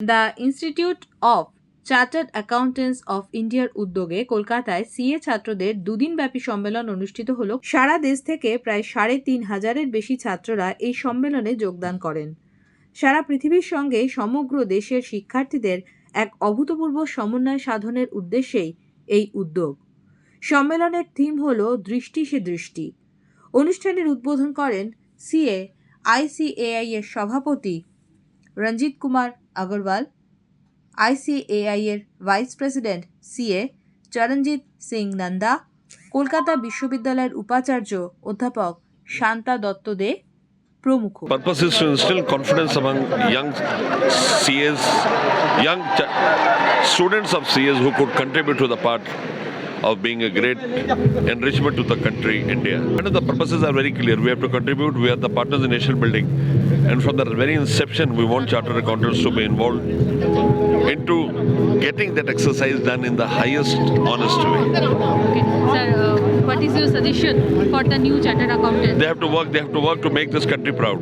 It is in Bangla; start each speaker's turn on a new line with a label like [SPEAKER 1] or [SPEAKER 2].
[SPEAKER 1] The institute of chartered accountants of ইন্ডিয়ার উদ্যোগে কলকাতায় সিএ ছাত্রদের দুদিনব্যাপী সম্মেলন অনুষ্ঠিত হল। সারা দেশ থেকে প্রায় সাড়ে তিন হাজারের বেশি ছাত্ররা এই সম্মেলনে যোগদান করেন। সারা পৃথিবীর সঙ্গে সমগ্র দেশের শিক্ষার্থীদের এক অভূতপূর্ব সমন্বয় সাধনের উদ্দেশ্যেই এই উদ্যোগ। সম্মেলনের থিম হল দৃষ্টি সে দৃষ্টি। অনুষ্ঠানের উদ্বোধন করেন সিএ আইসিএআই এর সভাপতি রঞ্জিত কুমার আগরওয়াল আইসিএআই এর vice president CA Charanjit Singh Nanda Kolkata বিশ্ববিদ্যালয়ের উপাচার্য অধ্যাপক শান্তা দত্ত দে প্রমুখ
[SPEAKER 2] Purpose is to instill confidence among young CAs, young ch- students of CAs who could contribute to the part of being a great enrichment to the country, India. And the purposes are very clear. We have to contribute. We are the partners in nation building, and from the very inception, we want chartered accountants to be involved into getting that exercise done in the highest, honest way.
[SPEAKER 3] Okay, sir, uh, what is your suggestion for the new chartered accountant?
[SPEAKER 2] They have to work. They have to work to make this country proud.